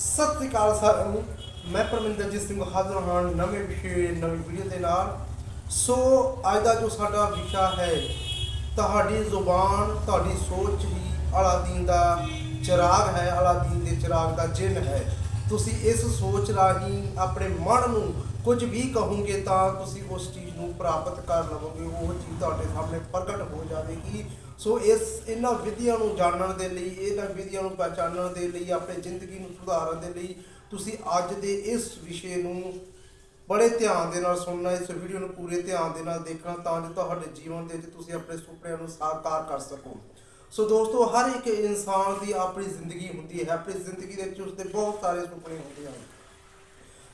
ਸਤਿ ਸ੍ਰੀ ਅਕਾਲ ਸਾਰਿਆਂ ਨੂੰ। ਮੈਂ ਪਰਮਿੰਦਰਜੀਤ ਸਿੰਘ ਹਾਜ਼ਰ ਹਾਂ ਨਵੇਂ ਵਿਸ਼ੇ, ਨਵੀਂ ਵੀਡੀਓ ਦੇ ਨਾਲ। ਸੋ, ਅੱਜ ਦਾ ਜੋ ਸਾਡਾ ਵਿਸ਼ਾ ਹੈ, ਤੁਹਾਡੀ ਜ਼ੁਬਾਨ, ਤੁਹਾਡੀ ਸੋਚ ਹੀ ਅਲਾਦੀਨ ਦਾ ਚਿਰਾਗ ਹੈ, ਅਲਾਦੀਨ ਦੇ ਚਿਰਾਗ ਦਾ ਜਿੰਨ ਹੈ। ਤੁਸੀਂ ਇਸ ਸੋਚ ਰਾਹੀਂ ਆਪਣੇ ਮਨ ਨੂੰ ਕੁਝ ਵੀ ਕਹੋਗੇ ਤਾਂ ਤੁਸੀਂ ਉਸ ਚੀਜ਼ ਨੂੰ ਪ੍ਰਾਪਤ ਕਰ ਲਵੋਗੇ, ਉਹ ਚੀਜ਼ ਤੁਹਾਡੇ ਸਾਹਮਣੇ ਪ੍ਰਗਟ ਹੋ ਜਾਵੇਗੀ। ਸੋ ਇਸ ਇਹਨਾਂ ਵਿਧੀਆਂ ਨੂੰ ਜਾਣਨ ਦੇ ਲਈ, ਇਹਨਾਂ ਵਿਧੀਆਂ ਨੂੰ ਪਛਾਣਨ ਦੇ ਲਈ, ਆਪਣੀ ਜ਼ਿੰਦਗੀ ਨੂੰ ਸੁਧਾਰਨ ਦੇ ਲਈ ਤੁਸੀਂ ਅੱਜ ਦੇ ਇਸ ਵਿਸ਼ੇ ਨੂੰ ਬੜੇ ਧਿਆਨ ਦੇ ਨਾਲ ਸੁਣਨਾ, ਇਸ ਵੀਡੀਓ ਨੂੰ ਪੂਰੇ ਧਿਆਨ ਦੇ ਨਾਲ ਦੇਖਣਾ ਤਾਂ ਜੋ ਤੁਹਾਡੇ ਜੀਵਨ ਦੇ ਵਿੱਚ ਤੁਸੀਂ ਆਪਣੇ ਸੁਪਨਿਆਂ ਨੂੰ ਸਾਕਾਰ ਕਰ ਸਕੋ। ਸੋ ਦੋਸਤੋ, ਹਰ ਇੱਕ ਇਨਸਾਨ ਦੀ ਆਪਣੀ ਜ਼ਿੰਦਗੀ ਹੁੰਦੀ ਹੈ, ਆਪਣੀ ਜ਼ਿੰਦਗੀ ਦੇ ਵਿੱਚ ਉਸਦੇ ਬਹੁਤ ਸਾਰੇ ਸੁਪਨੇ ਹੁੰਦੇ ਹਨ।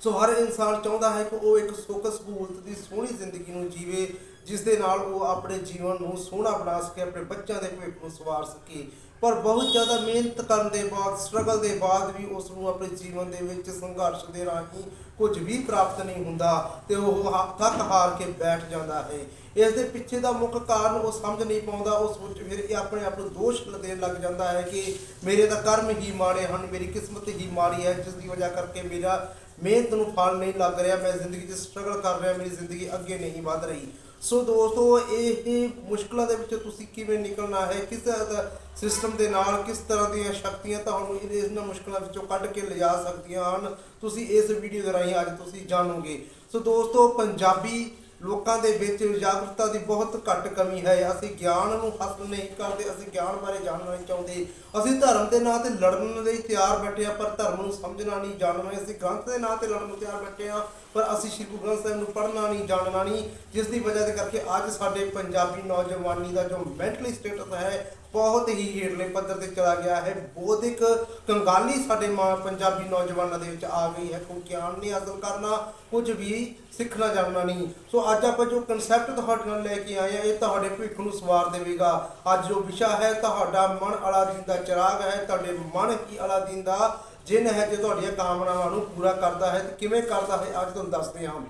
ਸੋ ਹਰ ਇਨਸਾਨ ਚਾਹੁੰਦਾ ਹੈ ਕਿ ਉਹ ਇੱਕ ਸੁੱਖ ਸਹੂਲਤ ਦੀ ਸੋਹਣੀ ਜ਼ਿੰਦਗੀ ਨੂੰ ਜੀਵੇ ਜਿਸ ਦੇ ਨਾਲ ਉਹ ਆਪਣੇ ਜੀਵਨ ਨੂੰ ਸੋਹਣਾ ਬਣਾ ਸਕੇ, ਆਪਣੇ ਬੱਚਿਆਂ ਦੇ ਭਵਿੱਖ ਨੂੰ ਸਵਾਰ ਸਕੇ। ਪਰ ਬਹੁਤ ਜ਼ਿਆਦਾ ਮਿਹਨਤ ਕਰਨ ਦੇ ਬਾਅਦ ਸਟਰਗਲ ਦੇ ਬਾਅਦ ਵੀ ਉਸ ਨੂੰ ਆਪਣੇ ਜੀਵਨ ਦੇ ਵਿੱਚ ਸੰਘਰਸ਼ ਦੇ ਰਾਹੀਂ ਕੁਝ ਵੀ ਪ੍ਰਾਪਤ ਨਹੀਂ ਹੁੰਦਾ ਤੇ ਉਹ ਹਾ- ਥੱਕ ਹਾਰ ਕੇ ਬੈਠ ਜਾਂਦਾ ਹੈ। ਇਸ ਦੇ ਪਿੱਛੇ ਦਾ ਮੁੱਖ ਕਾਰਨ ਉਹ ਸਮਝ ਨਹੀਂ ਪਾਉਂਦਾ। ਉਸ ਵਿੱਚ ਫਿਰ ਇਹ ਆਪਣੇ ਆਪ ਨੂੰ ਦੋਸ਼ ਦੇਣ ਲੱਗ ਜਾਂਦਾ ਹੈ ਕਿ ਮੇਰੇ ਤਾਂ ਕਰਮ ਹੀ ਮਾੜੇ ਹਨ, ਮੇਰੀ ਕਿਸਮਤ ਹੀ ਮਾੜੀ ਹੈ, ਜਿਸ ਦੀ ਵਜ੍ਹਾ ਕਰਕੇ ਮੇਰਾ ਮਿਹਨਤ ਨੂੰ ਫਲ ਨਹੀਂ ਲੱਗ ਰਿਹਾ, ਮੈਂ ਜ਼ਿੰਦਗੀ 'ਚ ਸਟਰਗਲ ਕਰ ਰਿਹਾ, ਮੇਰੀ ਜ਼ਿੰਦਗੀ ਅੱਗੇ ਨਹੀਂ ਵਧ ਰਹੀ। ਸੋ ਦੋਸਤੋ, ਇਹ ਮੁਸ਼ਕਲਾਂ ਦੇ ਵਿੱਚੋਂ ਤੁਸੀਂ ਕਿਵੇਂ ਨਿਕਲਣਾ ਹੈ? ਕਿਸ ਸਿਸਟਮ ਦੇ ਨਾਲ ਕਿਸ ਤਰ੍ਹਾਂ ਦੀਆਂ ਸ਼ਕਤੀਆਂ ਤੁਹਾਨੂੰ ਇਹਨਾਂ ਮੁਸ਼ਕਲਾਂ ਵਿੱਚੋਂ ਕੱਢ ਕੇ ਲਿਜਾ ਸਕਦੀਆਂ ਹਨ? ਤੁਸੀਂ ਇਸ ਵੀਡੀਓ ਦੇ ਰਾਹੀਂ ਅੱਜ ਤੁਸੀਂ ਜਾਣੋਗੇ। ਸੋ ਦੋਸਤੋ, ਪੰਜਾਬੀ ਲੋਕਾਂ ਦੇ ਵਿੱਚ ਜਾਗਰੂਕਤਾ ਦੀ ਬਹੁਤ ਘੱਟ ਕਮੀ ਹੈ। ਅਸੀਂ ਗਿਆਨ ਨੂੰ ਹਾਸਲ ਨਹੀਂ ਕਰਦੇ, ਅਸੀਂ ਗਿਆਨ ਬਾਰੇ ਜਾਣਨਾ ਨਹੀਂ ਚਾਹੁੰਦੇ। ਅਸੀਂ ਧਰਮ ਦੇ ਨਾਂ ਤੇ ਲੜਨ ਲਈ ਤਿਆਰ ਬੈਠੇ ਆ ਪਰ ਧਰਮ ਨੂੰ ਸਮਝਣਾ ਨਹੀਂ, ਜਾਣਨਾ ਅਸੀਂ ਗ੍ਰੰਥ ਦੇ ਨਾਂ ਤੇ ਲੜਨ ਨੂੰ ਤਿਆਰ ਬੈਠੇ ਆ ਪਰ ਅਸੀਂ ਸ਼੍ਰੀ ਗੁਰੂ ਗ੍ਰੰਥ ਸਾਹਿਬ ਨੂੰ ਪੜ੍ਹਨਾ ਨਹੀਂ, ਜਾਣਨਾ ਨਹੀਂ। ਜਿਸ ਦੀ ਵਜ੍ਹਾ ਦੇ ਕਰਕੇ ਅੱਜ ਸਾਡੇ ਪੰਜਾਬੀ ਨੌਜਵਾਨੀ ਦਾ ਜੋ ਮੈਂਟਲੀ ਸਟੇਟਸ ਹੈ ਬਹੁਤ ਹੀ ਹੇਠਲੇ ਪੱਧਰ ਤੇ ਚਲਾ ਗਿਆ ਹੈ। ਬੌਧਿਕ ਕੰਗਾਲੀ ਸਾਡੇ ਮਾਂ ਪੰਜਾਬੀ ਨੌਜਵਾਨਾਂ ਦੇ ਵਿੱਚ ਆ ਗਈ ਹੈ। ਕੋਈ ਗਿਆਨ ਨਹੀਂ ਹਾਸਲ ਕਰਨਾ, ਕੁਝ ਵੀ ਸਿੱਖਣਾ ਜਾਣਨਾ ਨਹੀਂ। ਸੋ ਅੱਜ ਆਪਾਂ ਜੋ ਕਨਸੈਪਟ ਤੁਹਾਡੇ ਨਾਲ ਲੈ ਕੇ ਆਏ ਆ ਇਹ ਤੁਹਾਡੇ ਭਵਿੱਖ ਨੂੰ ਸਵਾਰ ਦੇਵੇਗਾ। ਅੱਜ ਜੋ ਵਿਸ਼ਾ ਹੈ, ਤੁਹਾਡਾ ਮਨ ਅਲਾਦੀਨ ਦਾ ਚਿਰਾਗ ਹੈ। ਤੁਹਾਡੇ ਮਨ ਹੀ ਅਲਾਦੀਨ ਦਾ ਜਿੰਨ ਹੈ, ਜੋ ਤੁਹਾਡੀਆਂ ਕਾਮਨਾਵਾਂ ਨੂੰ ਪੂਰਾ ਕਰਦਾ ਹੈ, ਤੇ ਕਿਵੇਂ ਕਰਦਾ ਹੈ, ਅੱਜ ਤੁਹਾਨੂੰ ਦੱਸਦੇ ਹਾਂ।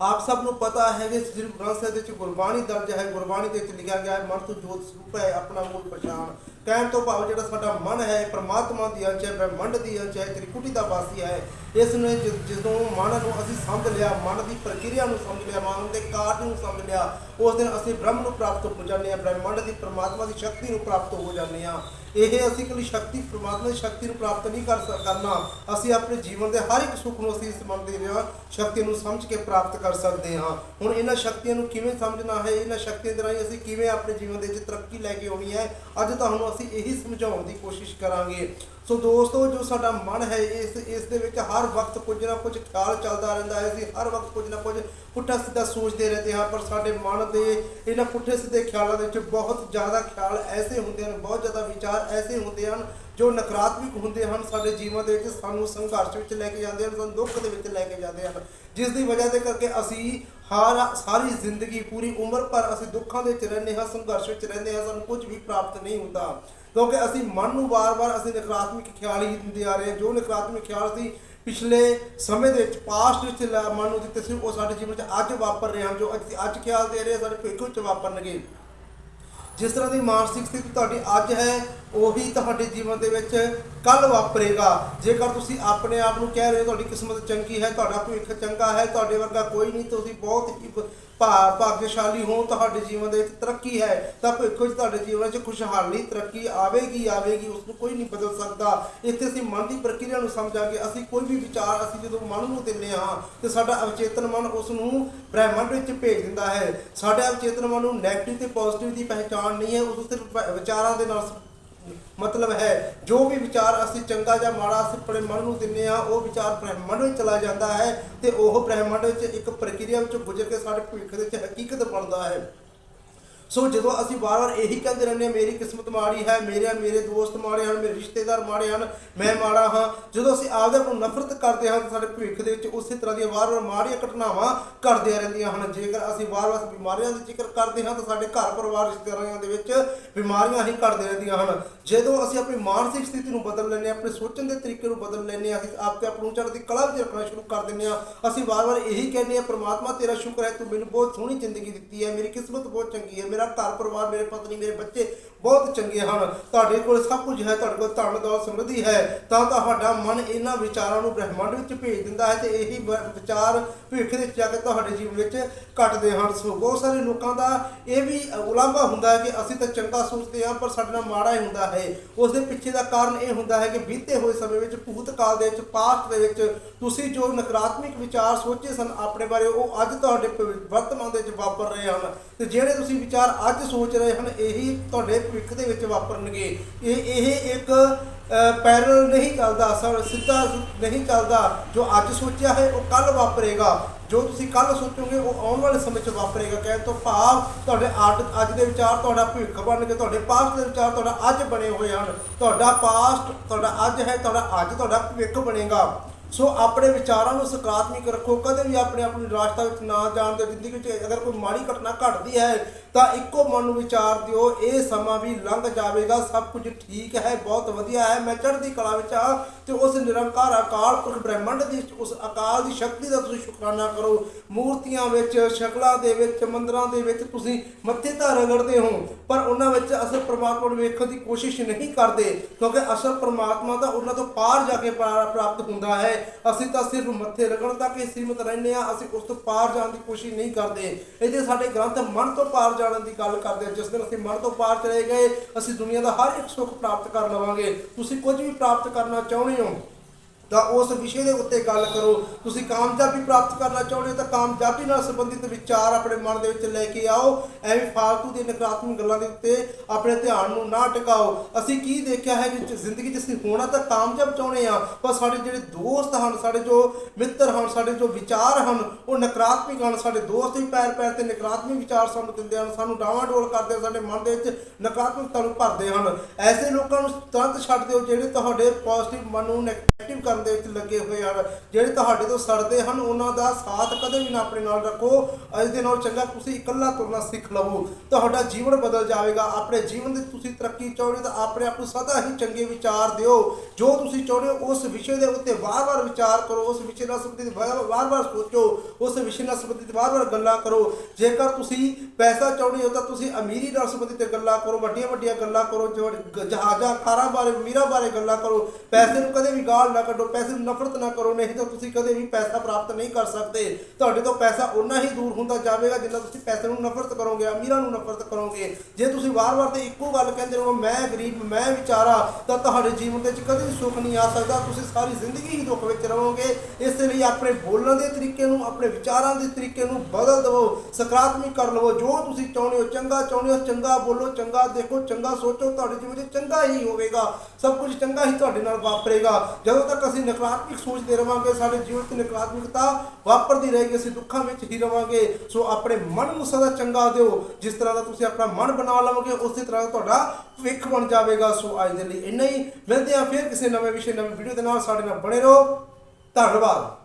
ਆਪ ਸਭ ਨੂੰ ਪਤਾ ਹੈ ਕਿ ਸ੍ਰੀ ਗ੍ਰੰਥ ਸਾਹਿਬ ਵਿੱਚ ਗੁਰਬਾਣੀ ਦਰਜ ਹੈ, ਗੁਰਬਾਣੀ ਦੇ ਵਿੱਚ ਲਿਖਿਆ ਗਿਆ ਹੈ, ਮਨ ਤੋਂ ਜੋਤ ਸਰੂਪ ਹੈ, ਆਪਣਾ ਮੂਲ ਪਛਾਣ। ਕਹਿਣ ਤੋਂ ਭਾਵ ਜਿਹੜਾ ਸਾਡਾ ਮਨ ਹੈ ਪ੍ਰਮਾਤਮਾ ਦੀ ਅੰਸ਼ ਹੈ, ਬ੍ਰਹਮੰਡ ਦੀ ਅੰਸ਼ ਹੈ, ਤ੍ਰਿਕੁਟੀ ਦਾ ਵਾਸੀ ਹੈ। ਇਸ ਨੂੰ ਜਦੋਂ ਮਨ ਨੂੰ ਅਸੀਂ ਸਮਝ ਲਿਆ, ਮਨ ਦੀ ਪ੍ਰਕਿਰਿਆ ਨੂੰ ਸਮਝ ਲਿਆ, ਮਨ ਦੇ ਕਾਰਜ ਨੂੰ ਸਮਝ ਲਿਆ, ਉਸ ਦਿਨ ਅਸੀਂ ਬ੍ਰਹਮ ਨੂੰ ਪ੍ਰਾਪਤ ਹੋ ਜਾਂਦੇ ਹਾਂ, ਬ੍ਰਹਮੰਡ ਦੀ ਪ੍ਰਮਾਤਮਾ ਦੀ ਸ਼ਕਤੀ ਨੂੰ ਪ੍ਰਾਪਤ ਹੋ ਜਾਂਦੇ ਹਾਂ। ਇਹ ਅਸੀਂ ਇਕੱਲੀ ਸ਼ਕਤੀ, ਪ੍ਰਮਾਤਮਾ ਦੀ ਸ਼ਕਤੀ ਨੂੰ ਪ੍ਰਾਪਤ ਨਹੀਂ ਕਰ ਕਰਨਾ। ਅਸੀਂ ਆਪਣੇ ਜੀਵਨ ਦੇ ਹਰ ਇੱਕ ਸੁੱਖ ਨੂੰ ਅਸੀਂ ਇਸ ਮਨ ਦੀ ਸ਼ਕਤੀ ਨੂੰ ਸਮਝ ਕੇ ਪ੍ਰਾਪਤ ਕਰ ਕਰ ਸਕਦੇ ਹਾਂ। ਹੁਣ ਇਹਨਾਂ ਸ਼ਕਤੀਆਂ ਨੂੰ ਕਿਵੇਂ ਸਮਝਣਾ ਹੈ? ਇਹਨਾਂ ਸ਼ਕਤੀਆਂ ਦੇ ਰਾਹੀਂ ਅਸੀਂ ਕਿਵੇਂ ਆਪਣੇ ਜੀਵਨ ਦੇ ਵਿੱਚ ਤਰੱਕੀ ਲੈ ਕੇ ਆਉਣੀ ਹੈ? ਅੱਜ ਤੁਹਾਨੂੰ ਅਸੀਂ ਇਹੀ ਸਮਝਾਉਣ ਦੀ ਕੋਸ਼ਿਸ਼ ਕਰਾਂਗੇ। ਸੋ ਦੋਸਤੋ, ਜੋ ਸਾਡਾ ਮਨ ਹੈ, ਇਸ ਇਸ ਦੇ ਵਿੱਚ ਹਰ ਵਕਤ ਕੁਝ ਨਾ ਕੁਝ ਖਿਆਲ ਚੱਲਦਾ ਰਹਿੰਦਾ ਹੈ। ਅਸੀਂ ਹਰ ਵਕਤ ਕੁਝ ਨਾ ਕੁਝ ਪੁੱਠਾ ਸਿੱਧਾ ਸੋਚਦੇ ਰਹਿੰਦੇ ਹਾਂ, ਪਰ ਸਾਡੇ ਮਨ ਦੇ ਇਹਨਾਂ ਪੁੱਠੇ ਸਿੱਧੇ ਖਿਆਲਾਂ ਦੇ ਵਿੱਚ ਬਹੁਤ ਜ਼ਿਆਦਾ ਖਿਆਲ ਐਸੇ ਹੁੰਦੇ ਹਨ, ਬਹੁਤ ਜ਼ਿਆਦਾ ਵਿਚਾਰ ਐਸੇ ਹੁੰਦੇ ਹਨ ਜੋ ਨਕਾਰਾਤਮਕ ਹੁੰਦੇ ਹਨ ਸਾਡੇ ਜੀਵਨ ਦੇ ਵਿੱਚ, ਸਾਨੂੰ ਸੰਘਰਸ਼ ਵਿੱਚ ਲੈ ਕੇ ਜਾਂਦੇ ਹਨ, ਸਾਨੂੰ ਦੁੱਖ ਦੇ ਵਿੱਚ ਲੈ ਕੇ ਜਾਂਦੇ ਹਨ। ਜਿਸ ਦੀ ਵਜ੍ਹਾ ਦੇ ਕਰਕੇ ਅਸੀਂ ਹਰ, ਸਾਰੀ ਜ਼ਿੰਦਗੀ, ਪੂਰੀ ਉਮਰ ਭਰ ਅਸੀਂ ਦੁੱਖਾਂ ਦੇ ਵਿੱਚ ਰਹਿੰਦੇ ਹਾਂ, ਸੰਘਰਸ਼ ਵਿੱਚ ਰਹਿੰਦੇ ਹਾਂ, ਸਾਨੂੰ ਕੁਝ ਵੀ ਪ੍ਰਾਪਤ ਨਹੀਂ ਹੁੰਦਾ। ਕਿਉਂਕਿ ਅਸੀਂ ਮਨ ਨੂੰ ਵਾਰ-ਵਾਰ ਅਸੀਂ ਨਕਾਰਾਤਮਕ ਖਿਆਲ ਹੀ ਦਿੰਦੇ ਆ ਰਹੇ ਹਾਂ। ਜੋ ਨਕਾਰਾਤਮਕ ਖਿਆਲ ਸੀ ਪਿਛਲੇ ਸਮੇਂ ਦੇ ਵਿੱਚ ਪਾਸਟ ਵਿੱਚ ਲੈ- ਮਨ ਨੂੰ ਦਿੱਤੇ ਸੀ, ਉਹ ਸਾਡੇ ਜੀਵਨ 'ਚ ਅੱਜ ਵਾਪਰ ਰਹੇ ਹਨ, ਜੋ ਅੱਜ ਅੱਜ ਖਿਆਲ ਦੇ ਰਹੇ ਸਾਡੇ ਭਵਿੱਖ ਵਿੱਚ ਵਾਪਰਨਗੇ। ਜਿਸ ਤਰ੍ਹਾਂ ਦੀ ਮਾਨਸਿਕ ਸਥਿਤੀ ਤੁਹਾਡੀ ਅੱਜ ਹੈ, ਉਹੀ ਤੁਹਾਡੇ ਜੀਵਨ ਦੇ ਵਿੱਚ ਕੱਲ ਵਾਪਰੇਗਾ। ਜੇਕਰ ਤੁਸੀਂ ਆਪਣੇ ਆਪ ਨੂੰ ਕਹਿ ਰਹੇ ਹੋ, ਤੁਹਾਡੀ ਕਿਸਮਤ ਚੰਗੀ ਹੈ, ਤੁਹਾਡਾ ਭਵਿੱਖ ਚੰਗਾ ਹੈ, ਤੁਹਾਡੇ ਵਰਗਾ ਕੋਈ ਨਹੀਂ, ਤੁਸੀਂ ਬਹੁਤ ਹੀ ਭ- ਭਾ- ਭਾਗਸ਼ਾਲੀ ਹੋ ਤੁਹਾਡੇ ਜੀਵਨ ਦੇ ਵਿੱਚ ਤਰੱਕੀ ਹੈ, ਤਾਂ ਭਵਿੱਖ ਵਿੱਚ ਤੁਹਾਡੇ ਜੀਵਨ 'ਚ ਖੁਸ਼ਹਾਲੀ, ਤਰੱਕੀ ਆਵੇਗੀ ਆਵੇਗੀ ਉਸ ਨੂੰ ਕੋਈ ਨਹੀਂ ਬਦਲ ਸਕਦਾ। ਇੱਥੇ ਅਸੀਂ ਮਨ ਦੀ ਪ੍ਰਕਿਰਿਆ ਨੂੰ ਸਮਝਾਂਗੇ। ਅਸੀਂ ਕੋਈ ਵੀ ਵਿਚਾਰ ਅਸੀਂ ਜਦੋਂ ਮਨ ਨੂੰ ਦਿੰਦੇ ਹਾਂ, ਤੇ ਸਾਡਾ ਅਵਚੇਤਨ ਮਨ ਉਸ ਨੂੰ ਬ੍ਰਹਿਮੰਡ ਵਿੱਚ ਭੇਜ ਦਿੰਦਾ ਹੈ। ਸਾਡੇ ਅਵਚੇਤਨ ਮਨ ਨੂੰ ਨੈਗੇਟਿਵ ਤੇ ਪੋਜ਼ਿਟਿਵ ਦੀ ਪਹਿਚਾਣ ਨਹੀਂ ਹੈ ਉਸ ਸਿਰਫ ਵਿਚਾਰਾਂ ਦੇ ਨਾਲ ਮਤਲਬ ਹੈ, ਜੋ ਵੀ ਵਿਚਾਰ ਅਸੀਂ ਚੰਗਾ ਜਾਂ ਮਾੜਾ ਅਸੀਂ ਆਪਣੇ ਮਨ ਨੂੰ ਦਿੰਨੇ ਆ, ਉਹ ਵਿਚਾਰ ਬ੍ਰਹਿਮੰਡ ਵਿੱਚ ਚਲਾ ਜਾਂਦਾ ਹੈ ਤੇ ਉਹ ਬ੍ਰਹਿਮੰਡ ਵਿੱਚ ਇੱਕ ਪ੍ਰਕਿਰਿਆ ਵਿੱਚ ਗੁਜ਼ਰ ਕੇ ਸਾਡੇ ਭਵਿੱਖ ਦੇ ਵਿੱਚ ਹਕੀਕਤ ਬਣਦਾ ਹੈ। ਸੋ ਜਦੋਂ ਅਸੀਂ ਵਾਰ-ਵਾਰ ਇਹੀ ਕਹਿੰਦੇ ਰਹਿੰਦੇ ਹਾਂ, ਮੇਰੀ ਕਿਸਮਤ ਮਾੜੀ ਹੈ, ਮੇਰੇ ਮੇਰੇ ਦੋਸਤ ਮਾੜੇ ਹਨ, ਮੇਰੇ ਰਿਸ਼ਤੇਦਾਰ ਮਾੜੇ ਹਨ, ਮੈਂ ਮਾੜਾ ਹਾਂ। ਜਦੋਂ ਅਸੀਂ ਆਪਦੇ ਆਪ ਨੂੰ ਨਫ਼ਰਤ ਕਰਦੇ ਹਾਂ ਤਾਂ ਸਾਡੇ ਭਵਿੱਖ ਦੇ ਵਿੱਚ ਉਸੇ ਤਰ੍ਹਾਂ ਦੀਆਂ ਵਾਰ-ਵਾਰ ਮਾੜੀਆਂ ਘਟਨਾਵਾਂ ਘਟਦੀਆਂ ਰਹਿੰਦੀਆਂ ਹਨ। ਜੇਕਰ ਅਸੀਂ ਵਾਰ-ਵਾਰ ਬਿਮਾਰੀਆਂ ਦਾ ਜ਼ਿਕਰ ਕਰਦੇ ਹਾਂ, ਤਾਂ ਸਾਡੇ ਘਰ ਪਰਿਵਾਰ ਰਿਸ਼ਤੇਦਾਰਾਂ ਦੇ ਵਿੱਚ ਬਿਮਾਰੀਆਂ ਹੀ ਘਟਦੀਆਂ ਰਹਿੰਦੀਆਂ ਹਨ। ਜਦੋਂ ਅਸੀਂ ਆਪਣੀ ਮਾਨਸਿਕ ਸਥਿਤੀ ਨੂੰ ਬਦਲ ਲੈਂਦੇ ਹਾਂ, ਆਪਣੇ ਸੋਚਣ ਦੇ ਤਰੀਕੇ ਨੂੰ ਬਦਲ ਲੈਂਦੇ ਹਾਂ, ਅਸੀਂ ਆਪਦੇ ਆਪ ਨੂੰ ਚੜ੍ਹਦੀ ਕਲਾ ਵਿੱਚ ਰੱਖਣਾ ਸ਼ੁਰੂ ਕਰ ਦਿੰਦੇ ਹਾਂ। ਅਸੀਂ ਵਾਰ-ਵਾਰ ਇਹੀ ਕਹਿੰਦੇ ਹਾਂ, ਪ੍ਰਮਾਤਮਾ, ਤੇਰਾ ਸ਼ੁਕਰ ਹੈ, ਤੂੰ ਮੈਨੂੰ ਬਹੁਤ ਸੋਹਣੀ ਜ਼ਿੰਦਗੀ ਦਿੱਤੀ ਹੈ, ਮੇਰੀ ਕਿਸਮਤ ਬਹੁਤ ਚੰਗੀ ਹੈ ਮੇਰਾ ਘਰ ਪਰਿਵਾਰ, ਮੇਰੇ ਪਤਨੀ, ਮੇਰੇ ਬੱਚੇ ਬਹੁਤ ਚੰਗੇ ਹਨ। ਤੁਹਾਡੇ ਕੋਲ ਸਭ ਕੁਝ ਹੈ, ਤੁਹਾਡੇ ਕੋਲ ਧਨ, ਦੌਲਤ ਸਮೃದ್ಧੀ ਹੈ। ਤਾਂ ਤੁਹਾਡਾ ਮਨ ਇਹਨਾਂ ਵਿਚਾਰਾਂ ਨੂੰ ਬ੍ਰਹਿਮੰਡ ਵਿੱਚ ਭੇਜ ਦਿੰਦਾ ਹੈ ਤੇ ਇਹੀ ਵਿਚਾਰ ਭਵਿੱਖ ਦੇ ਵਿੱਚ ਜਾ ਕੇ ਤੁਹਾਡੇ ਜੀਵਨ ਵਿੱਚ ਘਟਦੇ ਹਨ। ਸੋ ਬਹੁਤ ਸਾਰੇ ਲੋਕਾਂ ਦਾ ਇਹ ਵੀ ਉਲਾਂਭਾ ਹੁੰਦਾ ਹੈ ਕਿ ਅਸੀਂ ਤਾਂ ਚੰਗਾ ਸੋਚਦੇ ਹਾਂ, ਪਰ ਸਾਡੇ ਨਾਲ ਮਾੜਾ ਹੀ ਹੁੰਦਾ ਹੈ। ਉਸ ਦੇ ਪਿੱਛੇ ਦਾ ਕਾਰਨ ਇਹ ਹੁੰਦਾ ਹੈ ਕਿ ਬੀਤੇ ਹੋਏ ਸਮੇਂ ਵਿੱਚ, ਭੂਤਕਾਲ ਦੇ ਵਿੱਚ ਪਾਸਟ ਦੇ ਵਿੱਚ ਤੁਸੀਂ ਜੋ ਨਕਾਰਾਤਮਕ ਵਿਚਾਰ ਸੋਚੇ ਸਨ ਆਪਣੇ ਬਾਰੇ, ਉਹ ਅੱਜ ਤੁਹਾਡੇ ਵਰਤਮਾਨ ਦੇ ਵਿੱਚ ਵਾਪਰ ਰਹੇ ਹਨ। ਤੇ ਜਿਹੜੇ ਤੁਸੀਂ ਵਿਚਾਰ ਅੱਜ ਸੋਚ ਰਹੇ ਹਨ, ਇਹੀ ਤੁਹਾਡੇ ਭਵਿੱਖ ਦੇ ਵਿੱਚ ਵਾਪਰਨਗੇ। ਇਹ ਇਹ ਇੱਕ ਪੈਰਲ ਨਹੀਂ ਚੱਲਦਾ ਸਰ ਸਿੱਧਾ ਨਹੀਂ ਚੱਲਦਾ। ਜੋ ਅੱਜ ਸੋਚਿਆ ਹੈ, ਉਹ ਕੱਲ ਵਾਪਰੇਗਾ। ਜੋ ਤੁਸੀਂ ਕੱਲ ਸੋਚੋਗੇ, ਉਹ ਆਉਣ ਵਾਲੇ ਸਮੇਂ 'ਚ ਵਾਪਰੇਗਾ। ਕਹਿਣ ਤੋਂ ਭਾਵ ਤੁਹਾਡੇ ਅੱਜ ਅੱਜ ਦੇ ਵਿਚਾਰ ਤੁਹਾਡਾ ਭਵਿੱਖ ਬਣ ਕੇ, ਤੁਹਾਡੇ ਪਾਸਟ ਦੇ ਵਿਚਾਰ ਤੁਹਾਡਾ ਅੱਜ ਬਣੇ ਹੋਏ ਹਨ। ਤੁਹਾਡਾ ਪਾਸਟ ਤੁਹਾਡਾ ਅੱਜ ਹੈ, ਤੁਹਾਡਾ ਅੱਜ ਤੁਹਾਡਾ ਭਵਿੱਖ ਬਣੇਗਾ। ਸੋ ਆਪਣੇ ਵਿਚਾਰਾਂ ਨੂੰ ਸਕਾਰਾਤਮਕ ਰੱਖੋ, ਕਦੇ ਵੀ ਆਪਣੇ ਆਪ ਨੂੰ ਰਾਸਤਾ ਵਿੱਚ ਨਾ ਜਾਣ ਦਿਓ ਜ਼ਿੰਦਗੀ ਵਿੱਚ ਅਗਰ ਕੋਈ ਮਾੜੀ ਘਟਨਾ ਘਟਦੀ ਹੈ ਤਾਂ ਇੱਕੋ ਮਨ ਨੂੰ ਵਿਚਾਰ ਦਿਓ, ਇਹ ਸਮਾਂ ਵੀ ਲੰਘ ਜਾਵੇਗਾ, ਸਭ ਕੁਝ ਠੀਕ ਹੈ, ਬਹੁਤ ਵਧੀਆ ਹੈ। ਮੈਂ ਚੜ੍ਹਦੀ ਕਲਾ ਵਿੱਚ ਆ ਤੇ ਉਸ ਨਿਰੰਕਾਰ ਅਕਾਲ ਪੁਰਖ ਬ੍ਰਹਿਮੰਡ ਦੀ, ਉਸ ਅਕਾਲ ਦੀ ਸ਼ਕਤੀ ਦਾ ਤੁਸੀਂ ਸ਼ੁਕਰਾਨਾ ਕਰੋ। ਮੂਰਤੀਆਂ ਵਿੱਚ, ਸ਼ਕਲਾਂ ਦੇ ਵਿੱਚ, ਮੰਦਰਾਂ ਦੇ ਵਿੱਚ ਤੁਸੀਂ ਮੱਥੇ ਤਾਂ ਰਗੜਦੇ ਹੋ, ਪਰ ਉਹਨਾਂ ਵਿੱਚ ਅਸਲ ਪ੍ਰਮਾਤਮਾ ਨੂੰ ਵੇਖਣ ਦੀ ਕੋਸ਼ਿਸ਼ ਨਹੀਂ ਕਰਦੇ, ਕਿਉਂਕਿ ਅਸਲ ਪ੍ਰਮਾਤਮਾ ਤਾਂ ਉਹਨਾਂ ਤੋਂ ਪਾਰ ਜਾ ਕੇ ਪ੍ਰਾ- ਪ੍ਰਾਪਤ ਹੁੰਦਾ ਹੈ। ਅਸੀਂ ਤਾਂ ਸਿਰਫ ਮੱਥੇ ਰਗੜਨ ਤੱਕ ਹੀ ਸੀਮਿਤ ਰਹਿੰਦੇ ਆ ਅਸੀਂ ਉਸ ਤੋਂ ਪਾਰ ਜਾਣ ਦੀ ਕੋਸ਼ਿਸ਼ ਨਹੀਂ ਕਰਦੇ। ਇਹਦੇ ਸਾਡੇ ਗ੍ਰੰਥ ਮਨ ਤੋਂ ਪਾਰ ਜਾਣ ਦੀ ਗੱਲ ਕਰਦੇ ਹਾਂ। ਜਿਸ ਦਿਨ ਅਸੀਂ ਮਨ ਤੋਂ ਪਾਰ ਚਲੇ ਗਏ, ਅਸੀਂ ਦੁਨੀਆ ਦਾ ਹਰ ਇੱਕ ਸੁੱਖ ਪ੍ਰਾਪਤ ਕਰ ਲਵਾਂਗੇ। ਤੁਸੀਂ ਕੁਝ ਵੀ ਪ੍ਰਾਪਤ ਕਰਨਾ ਚਾਹੁੰਦੇ ਹੋ ਤਾਂ ਉਸ ਵਿਸ਼ੇ ਦੇ ਉੱਤੇ ਗੱਲ ਕਰੋ। ਤੁਸੀਂ ਕਾਮਯਾਬੀ ਪ੍ਰਾਪਤ ਕਰਨਾ ਚਾਹੁੰਦੇ ਹੋ ਤਾਂ ਕਾਮਯਾਬੀ ਨਾਲ ਸੰਬੰਧਿਤ ਵਿਚਾਰ ਆਪਣੇ ਮਨ ਦੇ ਵਿੱਚ ਲੈ ਕੇ ਆਓ। ਐਵੇਂ ਫਾਲਤੂ ਦੀ ਨਕਾਰਾਤਮਕ ਗੱਲਾਂ ਦੇ ਉੱਤੇ ਆਪਣੇ ਧਿਆਨ ਨੂੰ ਨਾ ਟਿਕਾਓ। ਅਸੀਂ ਕੀ ਦੇਖਿਆ ਹੈ ਕਿ ਜ਼ਿੰਦਗੀ 'ਚ ਅਸੀਂ ਹੋਣਾ ਤਾਂ ਕਾਮਯਾਬ ਚਾਹੁੰਦੇ ਆ ਪਰ ਸਾਡੇ ਜਿਹੜੇ ਦੋਸਤ ਹਨ ਸਾਡੇ ਜੋ ਮਿੱਤਰ ਹਨ ਸਾਡੇ ਜੋ ਵਿਚਾਰ ਹਨ ਉਹ ਨਕਾਰਾਤਮਕ ਹਨ। ਸਾਡੇ ਦੋਸਤ ਵੀ ਪੈਰ ਪੈਰ ਤੇ ਨਕਾਰਾਤਮਕ ਵਿਚਾਰ ਸਾਨੂੰ ਦਿੰਦੇ ਹਨ ਸਾਨੂੰ ਡਾਵਾਂ ਡੋਲ ਕਰਦੇ ਹਨ, ਸਾਡੇ ਮਨ ਦੇ ਵਿੱਚ ਨਕਾਰਾਤਮਕਤਾ ਨੂੰ ਭਰਦੇ ਹਨ। ਐਸੇ ਲੋਕਾਂ ਨੂੰ ਤੁਰੰਤ ਛੱਡ ਦਿਓ ਜਿਹੜੇ ਤੁਹਾਡੇ ਪੋਜ਼ਿਟਿਵ ਮਨ ਨੂੰ ਨੈਗੇਟਿਵ ਕਰਨ ਦੇ ਵਿੱਚ ਲੱਗੇ ਹੋਏ ਹਨ। ਜਿਹੜੇ ਤੁਹਾਡੇ ਤੋਂ ਸੜਦੇ ਹਨ, ਉਹਨਾਂ ਦਾ ਸਾਥ ਕਦੇ ਵੀ ਨਾ ਆਪਣੇ ਨਾਲ ਰੱਖੋ। ਅੱਜ ਦੇ ਨਾਲ ਚੰਗਾ ਤੁਸੀਂ ਇਕੱਲਾ ਤੁਰਨਾ ਸਿੱਖ ਲਵੋ। ਤੁਹਾਡਾ ਜੀਵਨ ਬਦਲ ਜਾਵੇਗਾ। ਆਪਣੇ ਜੀਵਨ ਦੀ ਤੁਸੀਂ ਤਰੱਕੀ ਚਾਹੁੰਦੇ ਹੋ ਤਾਂ ਆਪਣੇ ਆਪ ਨੂੰ ਸਦਾ ਹੀ ਚੰਗੇ ਵਿਚਾਰ ਦਿਓ। ਜੋ ਤੁਸੀਂ ਚਾਹੁੰਦੇ ਹੋ, ਉਸ ਵਿਸ਼ੇ ਦੇ ਉੱਤੇ ਵਾਰ-ਵਾਰ ਵਿਚਾਰ ਕਰੋ। ਉਸ ਵਿਸ਼ੇ ਨਾਲ ਸੰਬੰਧਿਤ ਵਾਰ-ਵਾਰ ਸੋਚੋ। ਉਸ ਵਿਸ਼ੇ ਨਾਲ ਸੰਬੰਧਿਤ ਵਾਰ-ਵਾਰ ਗੱਲਾਂ ਕਰੋ। ਜੇਕਰ ਤੁਸੀਂ ਪੈਸਾ ਚਾਹੁੰਦੇ ਹੋ ਤਾਂ ਤੁਸੀਂ ਅਮੀਰੀ ਨਾਲ ਸੰਬੰਧਿਤ ਗੱਲਾਂ ਕਰੋ। ਵੱਡੀਆਂ-ਵੱਡੀਆਂ ਗੱਲਾਂ ਕਰੋ। ਜਹਾਜ਼ਾਂ, ਕਾਰਾਂ ਬਾਰੇ ਅਮੀਰਾਂ ਬਾਰੇ ਗੱਲਾਂ ਕਰੋ। ਪੈਸੇ ਨੂੰ ਕਦੇ ਵੀ ਗਾਲ ਨਾ ਕੱਢੋ। ਪੈਸੇ ਨੂੰ ਨਫ਼ਰਤ ਨਾ ਕਰੋ, ਨਹੀਂ ਤਾਂ ਤੁਸੀਂ ਕਦੇ ਵੀ ਪੈਸਾ ਪ੍ਰਾਪਤ ਨਹੀਂ ਕਰ ਸਕਦੇ। ਤੁਹਾਡੇ ਤੋਂ ਪੈਸਾ ਉਨਾ ਹੀ ਦੂਰ ਹੁੰਦਾ ਜਾਵੇਗਾ ਜਿੰਨਾ ਤੁਸੀਂ ਪੈਸੇ ਨੂੰ ਨਫ਼ਰਤ ਕਰੋਗੇ, ਅਮੀਰਾਂ ਨੂੰ ਨਫ਼ਰਤ ਕਰੋਗੇ। ਜੇ ਤੁਸੀਂ ਵਾਰ-ਵਾਰ ਤੇ ਇੱਕੋ ਗੱਲ ਕਹਿੰਦੇ ਰਹੋ, ਮੈਂ ਗਰੀਬ, ਮੈਂ ਵਿਚਾਰਾ, ਤਾਂ ਤੁਹਾਡੇ ਜੀਵਨ ਦੇ ਵਿੱਚ ਕਦੇ ਵੀ ਸੁੱਖ ਨਹੀਂ ਆ ਸਕਦਾ। ਤੁਸੀਂ ਸਾਰੀ ਜ਼ਿੰਦਗੀ ਹੀ ਦੁੱਖ ਵਿੱਚ ਰਹੋਗੇ। ਇਸ ਲਈ ਆਪਣੇ ਬੋਲਣ ਦੇ ਤਰੀਕੇ ਨੂੰ, ਆਪਣੇ ਵਿਚਾਰਾਂ ਦੇ ਤਰੀਕੇ ਨੂੰ ਬਦਲ ਦਿਵੋ, ਸਕਾਰਾਤਮਕ ਕਰ ਲਵੋ। ਜੋ ਤੁਸੀਂ ਚਾਹੁੰਦੇ ਹੋ, ਚੰਗਾ ਚਾਹੁੰਦੇ ਹੋ, ਚੰਗਾ ਬੋਲੋ, ਚੰਗਾ ਦੇਖੋ, ਚੰਗਾ ਸੋਚੋ, ਤੁਹਾਡੇ ਜੀਵਨ 'ਚ ਚੰਗਾ ਹੀ ਹੋਵੇਗਾ। ਸਭ ਕੁਝ ਚੰਗਾ ਹੀ ਤੁਹਾਡੇ ਨਾਲ ਵਾਪਰੇਗਾ। ਜਦੋਂ ਤੱਕ ਅਸੀਂ ਨਕਾਰਾਤਮਕ ਸੋਚਦੇ ਰਵਾਂਗੇ, ਸਾਡੇ ਜੀਵਨ 'ਚ ਨਕਾਰਾਤਮਕਤਾ ਵਾਪਰਦੀ ਰਹੇਗੀ, ਅਸੀਂ ਦੁੱਖਾਂ ਵਿੱਚ ਹੀ ਰਵਾਂਗੇ। ਸੋ ਆਪਣੇ ਮਨ ਨੂੰ ਸਦਾ ਚੰਗਾ ਦਿਓ, ਜਿਸ ਤਰ੍ਹਾਂ ਦਾ ਤੁਸੀਂ ਆਪਣਾ ਮਨ ਬਣਾ ਲਵੋਗੇ, ਉਸੇ ਤਰ੍ਹਾਂ ਦਾ ਤੁਹਾਡਾ ਭਵਿੱਖ ਬਣ ਜਾਵੇਗਾ। ਸੋ ਅੱਜ ਦੇ ਲਈ ਇੰਨਾ ਹੀ। ਮਿਲਦੇ ਆ ਫਿਰ ਕਿਸੇ ਨਵੇਂ ਵਿਸ਼ੇ, ਨਵੇਂ ਵੀਡੀਓ ਦੇ ਨਾਲ। ਸਾਡੇ ਨਾਲ ਬਣੇ ਰਹੋ। ਧੰਨਵਾਦ।